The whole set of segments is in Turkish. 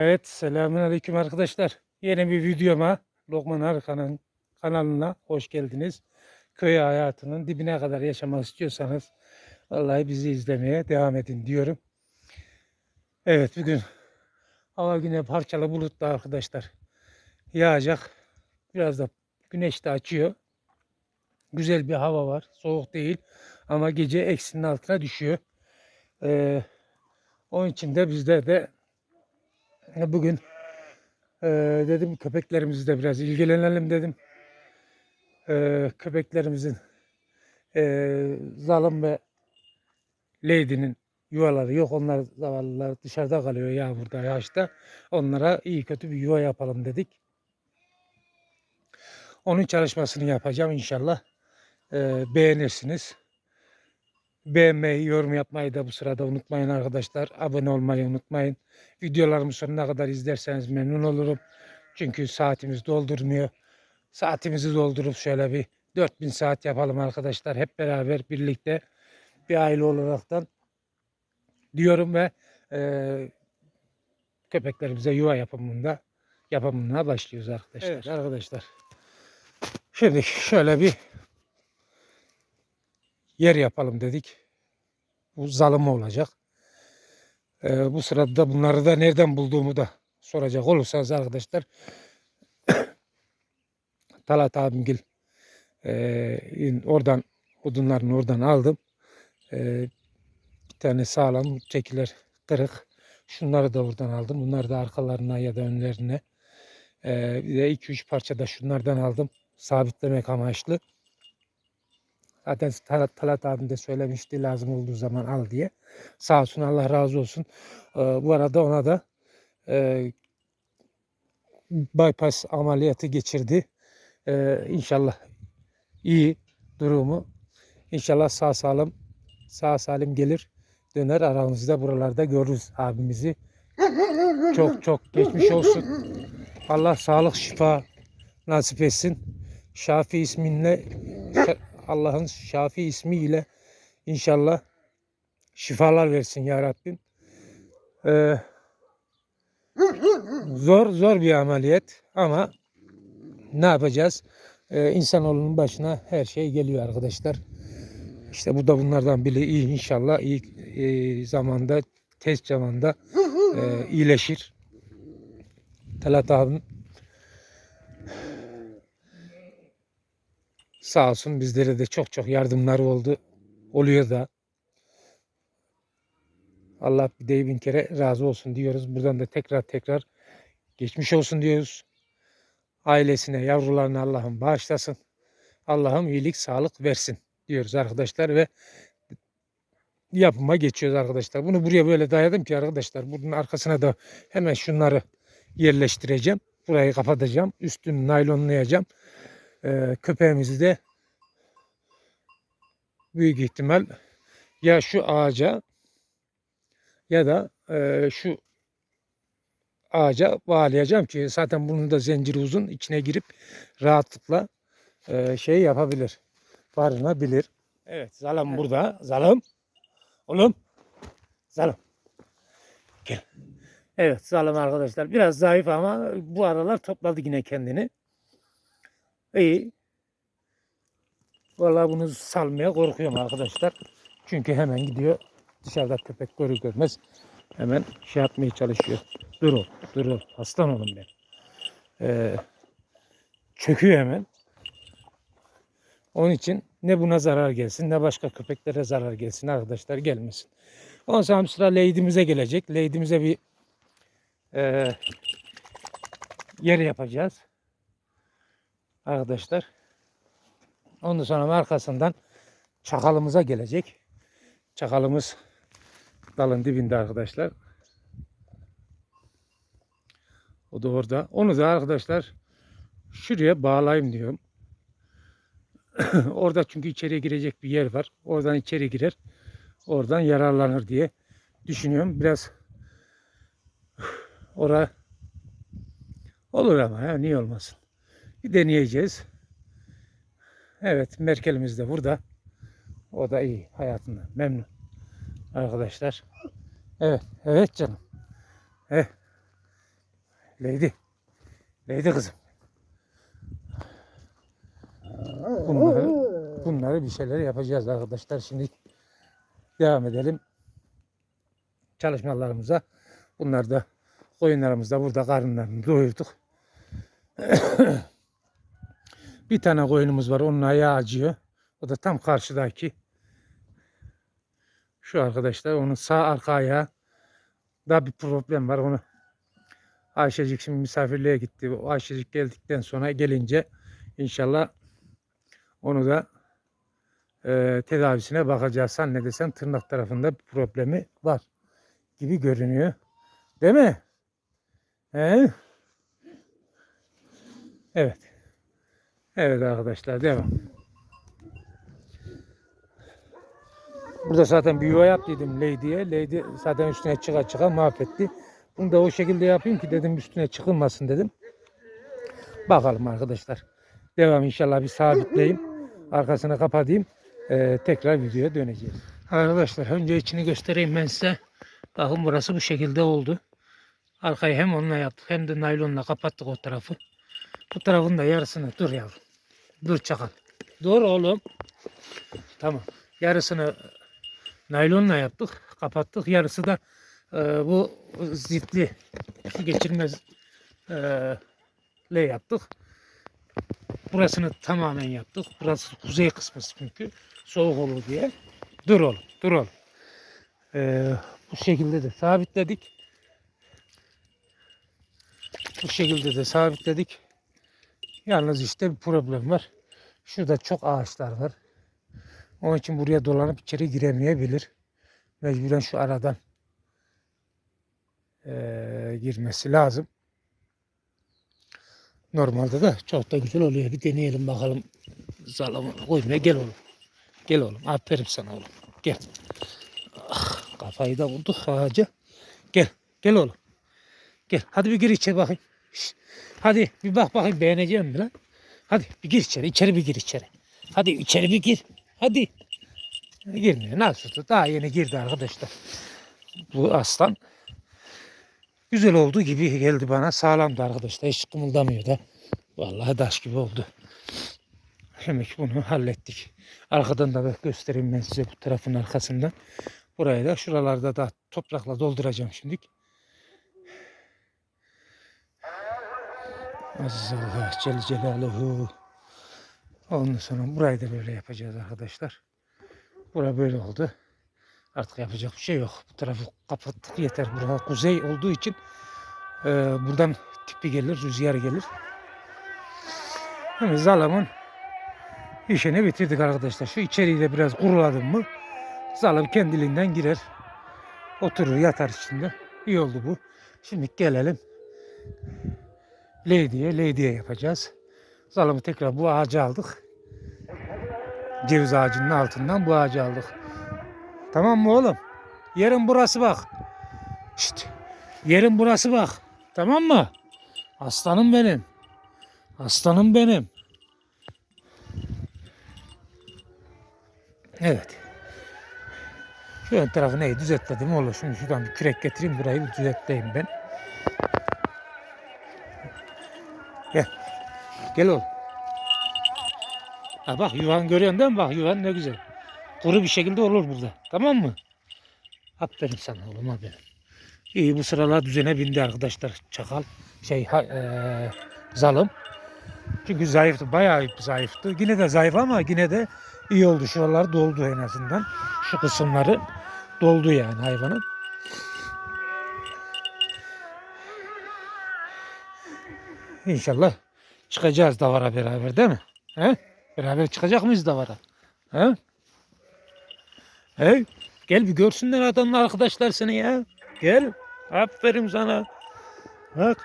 Evet, selamünaleyküm arkadaşlar. Yeni bir videoma, Lokman Arkan'ın kanalına hoş geldiniz. Köy hayatının dibine kadar yaşamak istiyorsanız vallahi bizi izlemeye devam edin diyorum. Evet, bugün hava yine parçalı bulutlu arkadaşlar. Yağacak. Biraz da güneş de açıyor. Güzel bir hava var. Soğuk değil ama gece eksinin altına düşüyor. Ee, onun için de bizde de ya Bugün eee, dedim köpeklerimizle biraz ilgilenelim dedim. Eee, köpeklerimizin eee zalim ve Lady'nin yuvaları yok. Onlar zavallılar dışarıda kalıyor yağmurda, yağışta. Onlara iyi kötü bir yuva yapalım dedik. Onun çalışmasını yapacağım inşallah. Eee, beğenirsiniz. Beğenmeyi, yorum yapmayı da bu sırada unutmayın arkadaşlar. Abone olmayı unutmayın. Videolarımı sonuna kadar izlerseniz memnun olurum. Çünkü saatimiz doldurmuyor. Saatimizi doldurup şöyle bir 4000 saat yapalım arkadaşlar. Hep beraber birlikte bir aile olaraktan diyorum ve eee, köpeklerimize yuva yapımında yapımına başlıyoruz arkadaşlar. Evet. Arkadaşlar. Şimdi şöyle bir yer yapalım dedik. Bu zalımı olacak. Ee, bu sırada da bunları da nereden bulduğumu da soracak olursanız arkadaşlar Talat abimgil in- oradan odunlarını oradan aldım. Ee, bir tane sağlam çekiler kırık. Şunları da oradan aldım. Bunları da arkalarına ya da önlerine. Ee, bir de 2-3 parça da şunlardan aldım. Sabitlemek amaçlı. Zaten Talat, abim de söylemişti lazım olduğu zaman al diye. Sağ olsun Allah razı olsun. Ee, bu arada ona da e, bypass ameliyatı geçirdi. Ee, inşallah iyi durumu. İnşallah sağ salim sağ salim gelir. Döner aramızda buralarda görürüz abimizi. Çok çok geçmiş olsun. Allah sağlık şifa nasip etsin. Şafi isminle Allah'ın Şafi ismiyle inşallah şifalar versin ya Rabbim. Ee, zor zor bir ameliyat ama ne yapacağız? Ee, insanoğlunun başına her şey geliyor arkadaşlar. İşte bu da bunlardan biri iyi inşallah iyi e, zamanda tez zamanda e, iyileşir. Talat abim sağ olsun bizlere de çok çok yardımları oldu. Oluyor da. Allah bir de bin kere razı olsun diyoruz. Buradan da tekrar tekrar geçmiş olsun diyoruz. Ailesine, yavrularına Allah'ım bağışlasın. Allah'ım iyilik, sağlık versin diyoruz arkadaşlar ve yapıma geçiyoruz arkadaşlar. Bunu buraya böyle dayadım ki arkadaşlar. Bunun arkasına da hemen şunları yerleştireceğim. Burayı kapatacağım. Üstünü naylonlayacağım. Ee, köpeğimizi de büyük ihtimal ya şu ağaca ya da e, şu ağaca bağlayacağım ki zaten bunun da zinciri uzun içine girip rahatlıkla e, şey yapabilir. Barınabilir. Evet zalım burada. Zalım. Oğlum. Zalım. Gel. Evet zalım arkadaşlar. Biraz zayıf ama bu aralar topladı yine kendini. İyi. Vallahi bunu salmaya korkuyorum arkadaşlar. Çünkü hemen gidiyor. Dışarıda köpek görür görmez hemen şey yapmaya çalışıyor. Dur ol, dur ol. Aslan oğlum ben. Ee, çöküyor hemen. Onun için ne buna zarar gelsin ne başka köpeklere zarar gelsin arkadaşlar gelmesin. Ondan sonra sıra Lady'mize gelecek. Lady'mize bir e, yer yapacağız. Arkadaşlar. Ondan sonra arkasından çakalımıza gelecek. Çakalımız dalın dibinde arkadaşlar. O da orada. Onu da arkadaşlar şuraya bağlayayım diyorum. Orada çünkü içeriye girecek bir yer var. Oradan içeri girer. Oradan yararlanır diye düşünüyorum. Biraz ora olur ama ya niye olmasın. Bir deneyeceğiz. Evet Merkel'imiz de burada. O da iyi hayatında memnun arkadaşlar. Evet evet canım. Eh. Leydi. Leydi kızım. Bunları, bunları bir şeyler yapacağız arkadaşlar. Şimdi devam edelim çalışmalarımıza. Bunlar da koyunlarımız da burada karınlarını doyurduk. Bir tane koyunumuz var. Onun ayağı acıyor. O da tam karşıdaki. Şu arkadaşlar onun sağ arka ayağı da bir problem var. Onu Ayşecik şimdi misafirliğe gitti. O Ayşecik geldikten sonra gelince inşallah onu da e, tedavisine bakacağız. Sen ne desen tırnak tarafında bir problemi var gibi görünüyor. Değil mi? He? Evet. Evet arkadaşlar devam. Burada zaten bir yuva yaptıydım Lady'ye. Lady zaten üstüne çıka çıka mahvetti. Bunu da o şekilde yapayım ki dedim üstüne çıkılmasın dedim. Bakalım arkadaşlar. Devam inşallah bir sabitleyeyim. Arkasını kapatayım. Ee, tekrar videoya döneceğiz. Arkadaşlar önce içini göstereyim ben size. Bakın burası bu şekilde oldu. Arkayı hem onunla yaptık hem de naylonla kapattık o tarafı. Bu tarafın da yarısını dur yavrum. Dur çakal. Dur oğlum. Tamam. Yarısını naylonla yaptık. Kapattık. Yarısı da e, bu zipli geçirmez e, le yaptık. Burasını tamamen yaptık. Burası kuzey kısmı çünkü. Soğuk olur diye. Dur oğlum. Dur oğlum. E, bu şekilde de sabitledik. Bu şekilde de sabitledik. Yalnız işte bir problem var. Şurada çok ağaçlar var. Onun için buraya dolanıp içeri giremeyebilir. Mecburen şu aradan eee, girmesi lazım. Normalde de çok da güzel oluyor. Bir deneyelim bakalım. Zalımı koymaya gel oğlum. Gel oğlum. Aferin sana oğlum. Gel. Ah, kafayı da vurduk ağaca. Gel. Gel oğlum. Gel. Hadi bir gir içeri bakayım. Hadi bir bak bakayım beğeneceğim mi lan? Hadi bir gir içeri. içeri bir gir içeri. Hadi içeri bir gir. Hadi. Girmiyor. Nasıl? Daha yeni girdi arkadaşlar. Bu aslan güzel olduğu gibi geldi bana. Sağlamdı arkadaşlar. Hiç kımıldamıyor da. Vallahi taş gibi oldu. Demek bunu hallettik. Arkadan da göstereyim ben size bu tarafın arkasından. Burayı da şuralarda da toprakla dolduracağım şimdi. Aziz Allah Celle Celaluhu. Ondan sonra burayı da böyle yapacağız arkadaşlar. Bura böyle oldu. Artık yapacak bir şey yok. Bu tarafı kapattık yeter. Burası kuzey olduğu için e, buradan tipi gelir, rüzgar gelir. Yani zalamın işini bitirdik arkadaşlar. Şu içeriği de biraz kuruladım mı zalim kendiliğinden girer. Oturur yatar içinde. İyi oldu bu. Şimdi gelelim Lady'ye, Lady'ye yapacağız. Zalımı tekrar bu ağacı aldık. Ceviz ağacının altından bu ağacı aldık. Tamam mı oğlum? Yerin burası bak. Şşt. Yerin burası bak. Tamam mı? Aslanım benim. Aslanım benim. Evet. Şu ön tarafı neyi düzeltledim olur. Şimdi şuradan bir kürek getireyim burayı bir düzeltleyeyim ben. Gel. Gel oğlum. Ha bak yuvan görüyorsun değil mi? Bak yuvan ne güzel. Kuru bir şekilde olur burada. Tamam mı? Aferin sana oğlum aferin. İyi bu sıralar düzene bindi arkadaşlar. Çakal şey ha, eee, zalım. Çünkü zayıftı. Bayağı zayıftı. Yine de zayıf ama yine de iyi oldu. Şuralar doldu en azından. Şu kısımları doldu yani hayvanın. İnşallah çıkacağız davara beraber değil mi? He? Beraber çıkacak mıyız davara? He? He? Gel bir görsünler adamlar arkadaşlar seni ya. Gel. Aferin sana. Bak.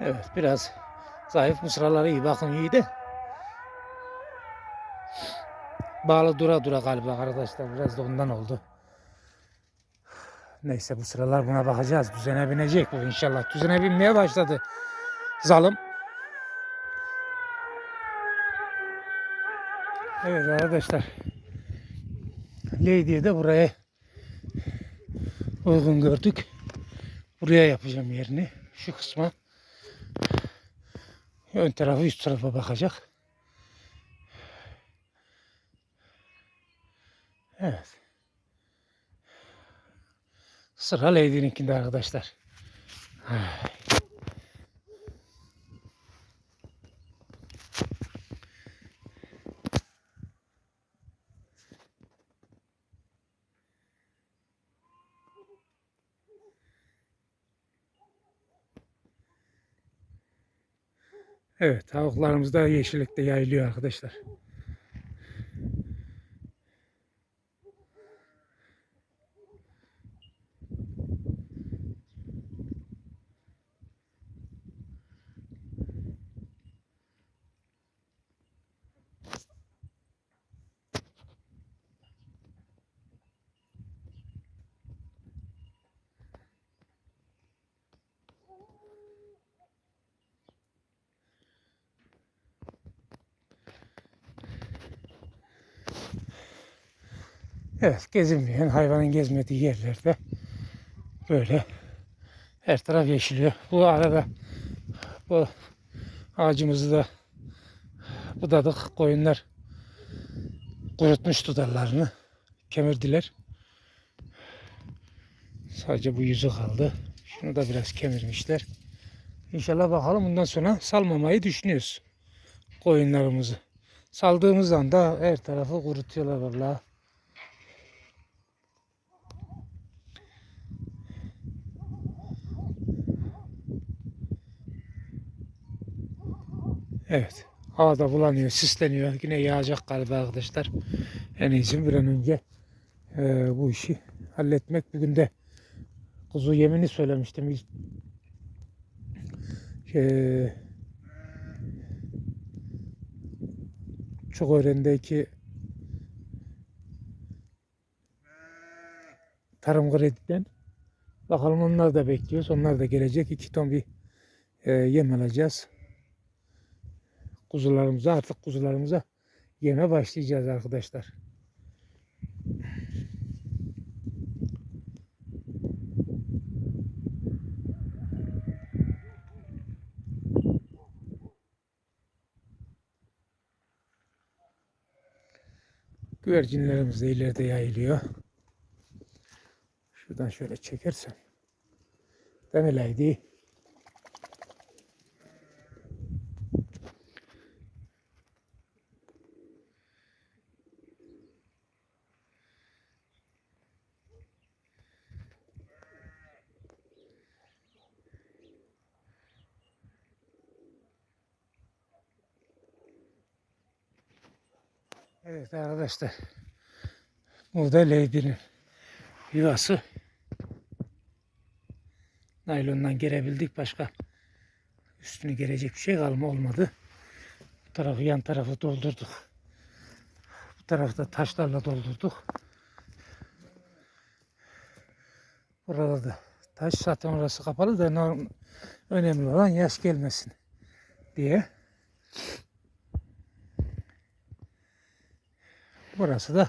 Evet biraz zayıf bu iyi bakın iyi. Bağlı dura dura galiba arkadaşlar biraz da ondan oldu. Neyse bu sıralar buna bakacağız. Düzene binecek bu inşallah. Düzene binmeye başladı. Zalım. Evet arkadaşlar. Lady'ye de buraya uygun gördük. Buraya yapacağım yerini. Şu kısma. Ön tarafı üst tarafa bakacak. Evet. Sıra Lady'ninkinde arkadaşlar. Evet, tavuklarımız da yeşillikte yayılıyor arkadaşlar. Evet, gezinmeyen hayvanın gezmediği yerlerde böyle her taraf yeşiliyor. Bu arada bu ağacımızı da budadık. Koyunlar kurutmuştu dallarını. Kemirdiler. Sadece bu yüzü kaldı. Şunu da biraz kemirmişler. İnşallah bakalım bundan sonra salmamayı düşünüyoruz. Koyunlarımızı. Saldığımız anda her tarafı kurutuyorlar vallahi. Evet. Havada bulanıyor, sisleniyor. Yine yağacak galiba arkadaşlar. En iyisi bir an önce e, bu işi halletmek. Bugün de kuzu yemini söylemiştim. İlk, e, çok öğrendeki tarım krediden bakalım onlar da bekliyoruz. Onlar da gelecek. İki ton bir e, yem alacağız kuzularımıza artık kuzularımıza yeme başlayacağız arkadaşlar. Güvercinlerimiz de ileride yayılıyor. Şuradan şöyle çekersem. Demeleydi. Evet arkadaşlar. Burada Lady'nin yuvası. Naylondan gerebildik. Başka üstünü gelecek bir şey kalma olmadı. Bu tarafı yan tarafı doldurduk. Bu tarafta taşlarla doldurduk. Burada da taş zaten orası kapalı da önemli olan yaş gelmesin diye. Burası da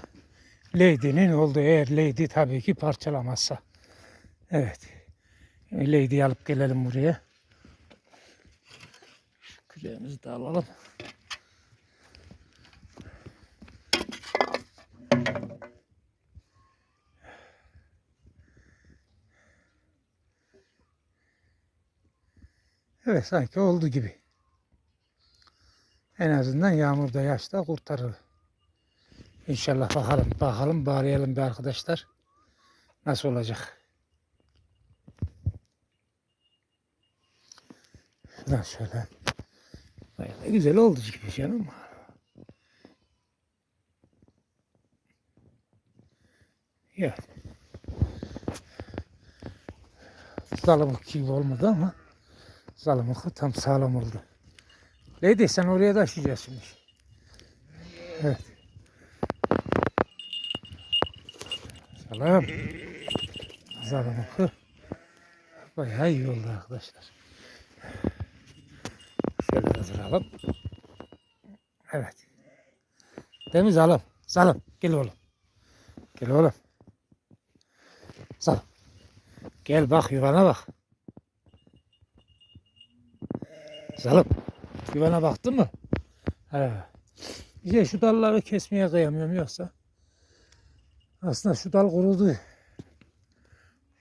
Lady'nin olduğu eğer Lady tabii ki parçalamazsa. Evet. Lady'yi alıp gelelim buraya. Şu küreğimizi de alalım. Evet sanki oldu gibi. En azından yağmurda yaşta kurtarır. İnşallah bakalım, bakalım, bağlayalım bir arkadaşlar. Nasıl olacak? Şuradan şöyle. Bayağı güzel oldu gibi canım. Ya. Zalimlik gibi olmadı ama zalimlik tam sağlam oldu. Lady sen oraya taşıyacaksın şimdi. Evet. Salam. Zalimlik bayağı iyi oldu arkadaşlar. Şöyle de duralım. Evet. Temiz alım. Salım. Gel oğlum. Gel oğlum. Sal. Gel bak yuvana bak. Salım. Yuvana baktın mı? He. İşte şu dalları kesmeye kıyamıyorum yoksa. Aslında şu dal kurudu.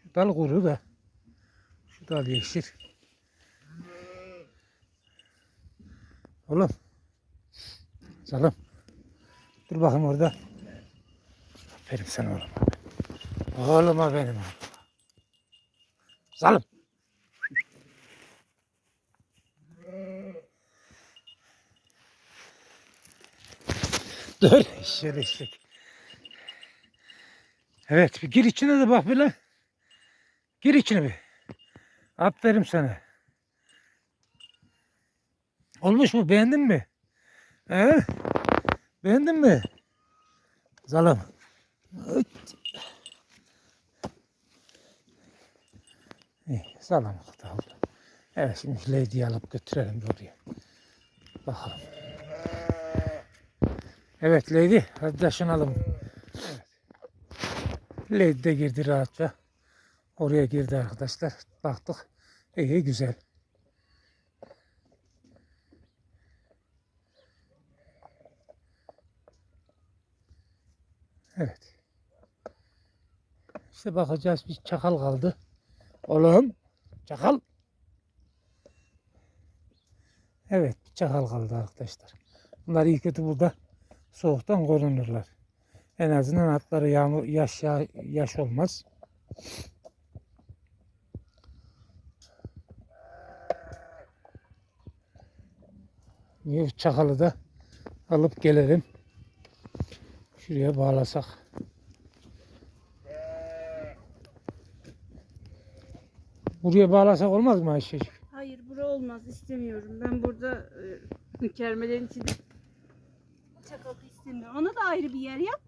Şu dal kuru da. Şu dal yeşil. Oğlum. Salım. Dur bakayım orada. Aferin sana oğlum. Oğluma benim oğlum. Salım. Dur. İşte. Evet bir gir içine de bak böyle. Gir içine bir. Aferin sana. Olmuş mu? Beğendin mi? He? Beğendin mi? Zalım. Öt. İyi. Evet şimdi Lady'yi alıp götürelim buraya. Bakalım. Evet Lady hadi taşınalım. Evet. Lady de girdi rahatça. Oraya girdi arkadaşlar. Baktık. İyi güzel. Evet. İşte bakacağız bir çakal kaldı. Oğlum çakal. Evet bir çakal kaldı arkadaşlar. Bunlar iyi kötü burada soğuktan korunurlar. En azından atları yağmur yaş ya- yaş olmaz. Bir çakalı da alıp gelelim. Şuraya bağlasak. Buraya bağlasak olmaz mı Ayşecik? Hayır bura olmaz istemiyorum. Ben burada e, kermelerin içinde çakalı istemiyorum. Ona da ayrı bir yer yap.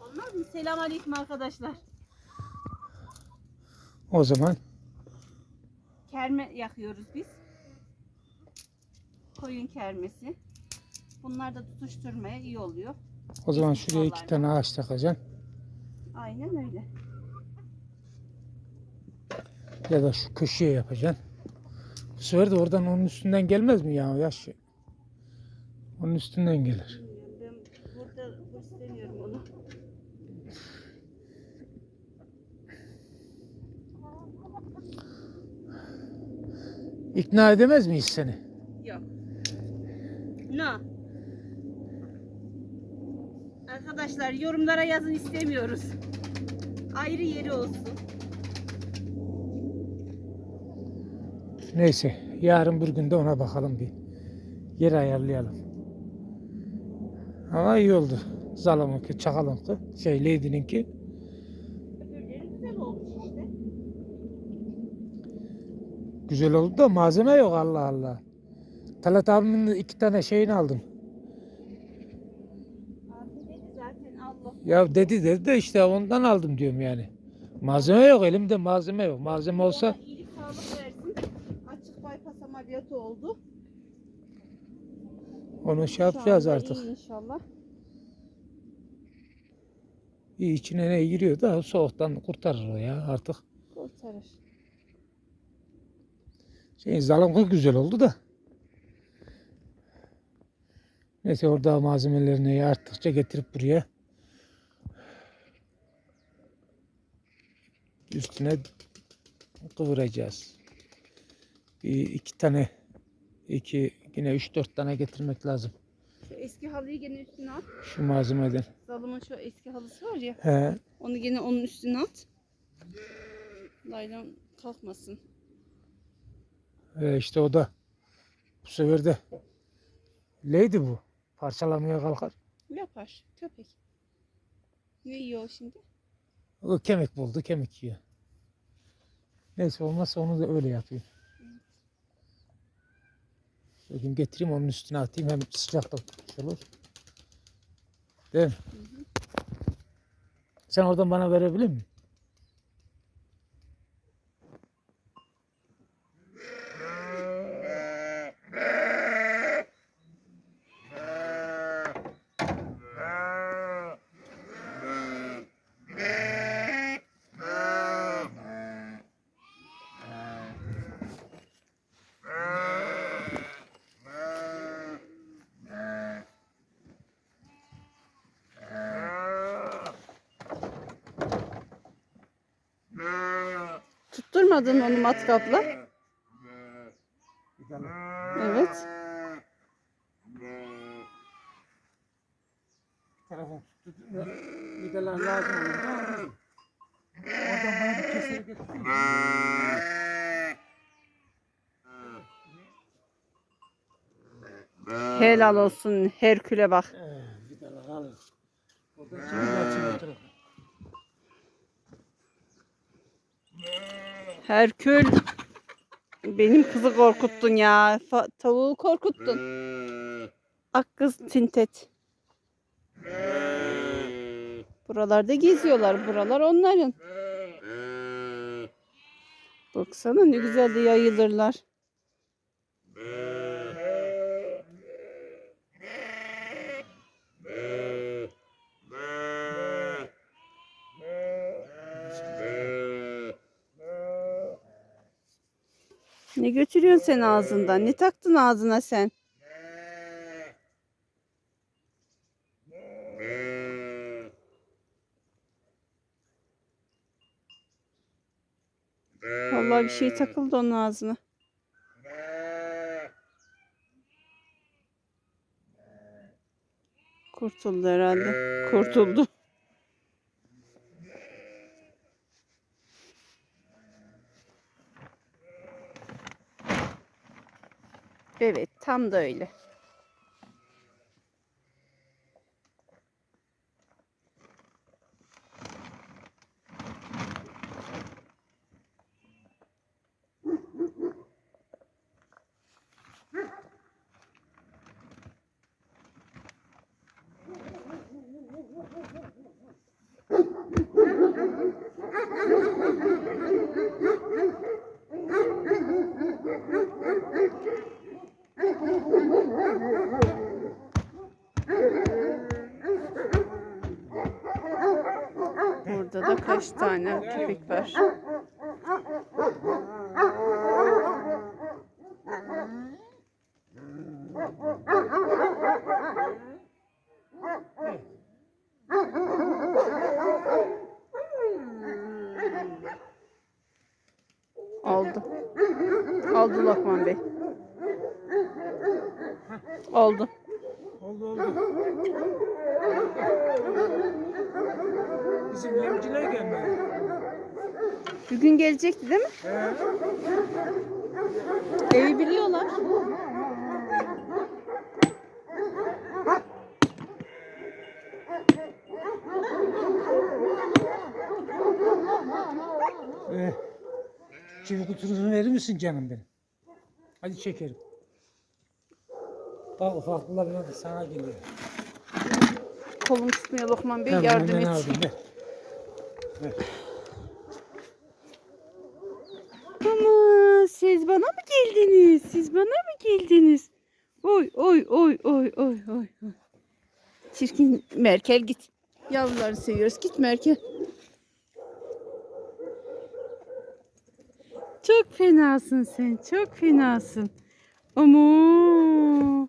Olmaz mı? Selam aleyküm arkadaşlar. O zaman Kerme yakıyoruz biz. Koyun kermesi. Bunlar da tutuşturmaya iyi oluyor. o zaman Eski şuraya iki tane ağaç takacaksın. Aynen öyle. Ya da şu köşeye yapacaksın. Bu sefer de oradan onun üstünden gelmez mi ya yaş? Onun üstünden gelir. Bilmiyorum, Ben burada bu istemiyorum onu. İkna edemez miyiz seni? Yok. No. Arkadaşlar yorumlara yazın istemiyoruz. Ayrı yeri olsun. Neyse yarın bir günde ona bakalım bir. Yer ayarlayalım. Ama iyi oldu. Zalımınki, çakalınki, şey Lady'ninki. Öbürleri güzel olmuş işte. Güzel oldu da malzeme yok Allah Allah. Talat abimin iki tane şeyini aldım. Abi dedi zaten Allah. Ya dedi dedi de işte ondan aldım diyorum yani. Malzeme yok elimde malzeme yok. Malzeme olsa Allah iyilik sağlık versin. Açık bypass ameliyatı oldu. onu şey Şu yapacağız anda artık. iyi inşallah. İyi içine ne giriyor da soğuktan kurtarır o ya artık. Kurtarır. Şey zalımkı güzel oldu da. Neyse orada malzemelerini arttıkça getirip buraya üstüne kıvıracağız. Bir iki tane iki yine üç dört tane getirmek lazım Şu eski halıyı gene üstüne at. şu malzemeden. Zalımın şu eski halısı var ya. He, Onu gene onun üstüne at. Laylan kalkmasın. E, işte o da bu sefer de Lady bu. Parçalamaya kalkar. Yapar. Köpek. Ne yiyor şimdi? O kemik buldu, kemik yiyor. Neyse olmazsa onu da öyle yapayım. Bugün getireyim onun üstüne atayım hem sıcak da tutmuş olur. Değil mi? Sen oradan bana verebilir misin? Tutturmadın onu matkapla? Vidala. Evet. Telefon tuttu. Lazım? Oradan bana bir. Helal olsun Herkül'e bak. Ee, Vidalar alın. Oradan şimdi açın oturun. Herkül. Benim kızı korkuttun ya. Fa- tavuğu korkuttun. Ak kız tintet. Buralarda geziyorlar. Buralar onların. Baksana ne güzel de yayılırlar. Ne götürüyorsun sen ağzından? Ne taktın ağzına sen? Vallahi bir şey takıldı onun ağzına. Kurtuldu herhalde. Kurtuldu. Evet, tam da öyle. Burada da kaç tane köpek var. Oldu. Oldu Lokman Bey. Oldu. Bugün gelecekti değil mi? He. Evi biliyorlar. Ee, çivi kutusunu verir misin canım benim? Hadi çekelim. Bak ufaklılar biraz da sana geliyor. Kolum tutmuyor Lokman Bey Tamam, yardım et. aldım, ver. Ver. Siz bana mı geldiniz? Siz bana mı geldiniz? Oy oy oy oy oy oy. Çirkin Merkel git. Yavruları seviyoruz. Git Merkel. Çok fenasın sen. Çok fenasın. Ama.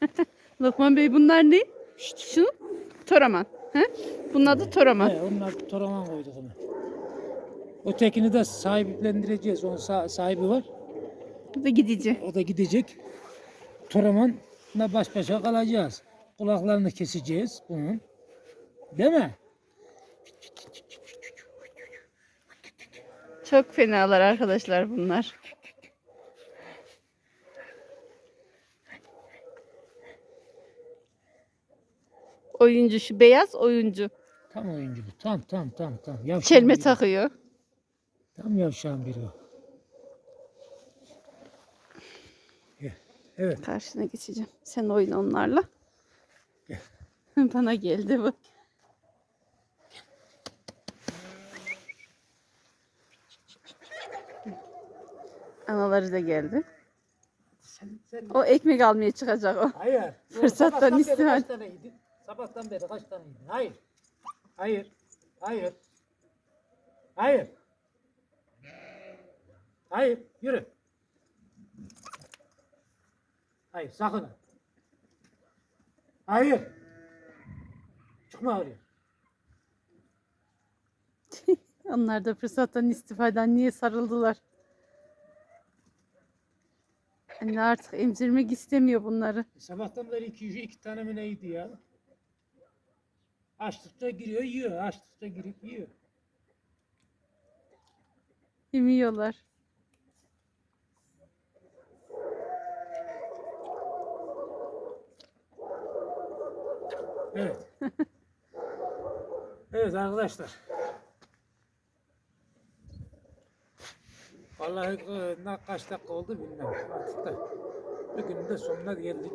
Lokman Bey bunlar ne? Şunu. Toraman. He? Bunun adı Toraman. He, onlar toraman koyduk onu. Ötekini de sahiplendireceğiz. Onun sa- sahibi var. Bu da gidici. O da gidecek. Toramanla baş başa kalacağız. Kulaklarını keseceğiz bunun. Değil mi? Çok fenalar arkadaşlar bunlar. Oyuncu şu beyaz oyuncu. Tam oyuncu bu. Tam tam tam tam. Yavşan Çelme biri. takıyor. Tam yavşan biri o. Gel. Evet. Karşına geçeceğim. Sen oyun onlarla. Gel. Bana geldi bu. Anaları da geldi. Sen, sen... O ekmek almaya çıkacak o. Hayır. Fırsattan yedin? Sabahtan beri kaç tane yedin? Hayır. Hayır. Hayır. Hayır. Hayır. Yürü. Hayır. Sakın. ha. Hayır. Çıkma oraya. Onlar da fırsattan istifaden niye sarıldılar? Anne artık emzirmek istemiyor bunları. E, Sabahtan beri iki, iki tane mi neydi ya? Açtıkça giriyor yiyor. Açtıkça girip yiyor. Yemiyorlar. Evet. evet arkadaşlar. Vallahi e, ne kaç dakika oldu bilmem. Artık da bugün de sonuna geldik.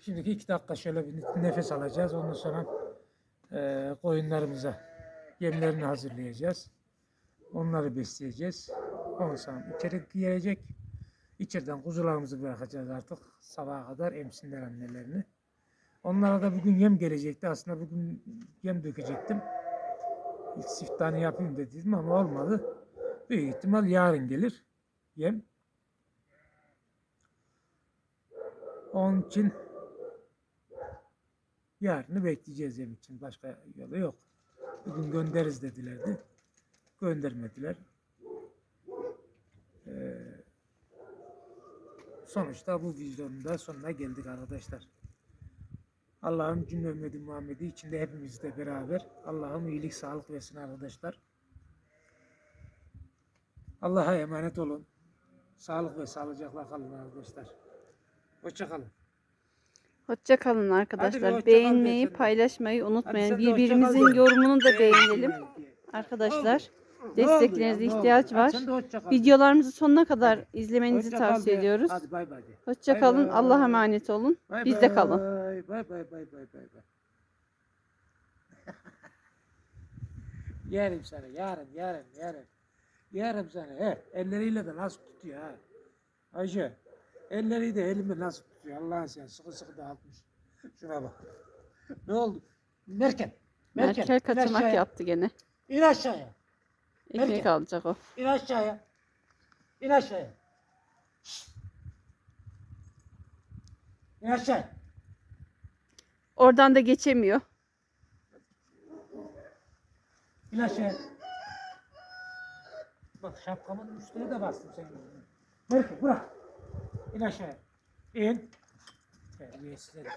Şimdiki iki dakika şöyle bir nefes alacağız. Ondan sonra e, koyunlarımıza yemlerini hazırlayacağız. Onları besleyeceğiz. Ondan sonra içeri girecek. İçeriden kuzularımızı bırakacağız artık. Sabaha kadar emsinler annelerini. Onlara da bugün yem gelecekti. Aslında bugün yem dökecektim. İlk siftahını yapayım dedim ama olmadı. Büyük ihtimal yarın gelir yem. Onun için yarını bekleyeceğiz yem için. Başka yolu yok. Bugün göndeririz dedilerdi. Göndermediler. Ee, sonuçta bu videonun da sonuna geldik arkadaşlar. Allah'ım cümle ümmeti Muhammed'i içinde hepimizle beraber Allah'ım iyilik sağlık versin arkadaşlar. Allah'a emanet olun. Sağlık ve sağlıcakla kalın arkadaşlar. Hoşça kalın. Hoşça kalın arkadaşlar. hoşça Beğenmeyi, paylaşmayı unutmayın. Birbirimizin yorumunu da beğenelim. Ne Arkadaşlar desteklerinize ihtiyaç var. Videolarımızı sonuna kadar izlemenizi tavsiye ediyoruz. Hadi bay bay de. Hoşça Bay kalın. bay. Allah'a emanet olun. Bizde kalın. Bay bay bay bay bay bay. bay. yerim seni yarın yarın yarın. Yerim seni. He, elleriyle de nasıl tutuyor ha. Ayşe. Elleri de elimi nasıl tutuyor Allah'ın sen sıkı sıkı dağıtmış. Şuna bak. ne oldu? Merkel. Merkel in kaçamak aşağıya. yaptı gene. İn aşağıya. Ekmek Merkel. alacak o. İn aşağıya. İn aşağıya. İn aşağıya. Oradan da geçemiyor. Aşağıya. Bak şapkamın üstüne de bastım. Merkel bırak. İn aşağıya. İn. Terbiyesiz herif.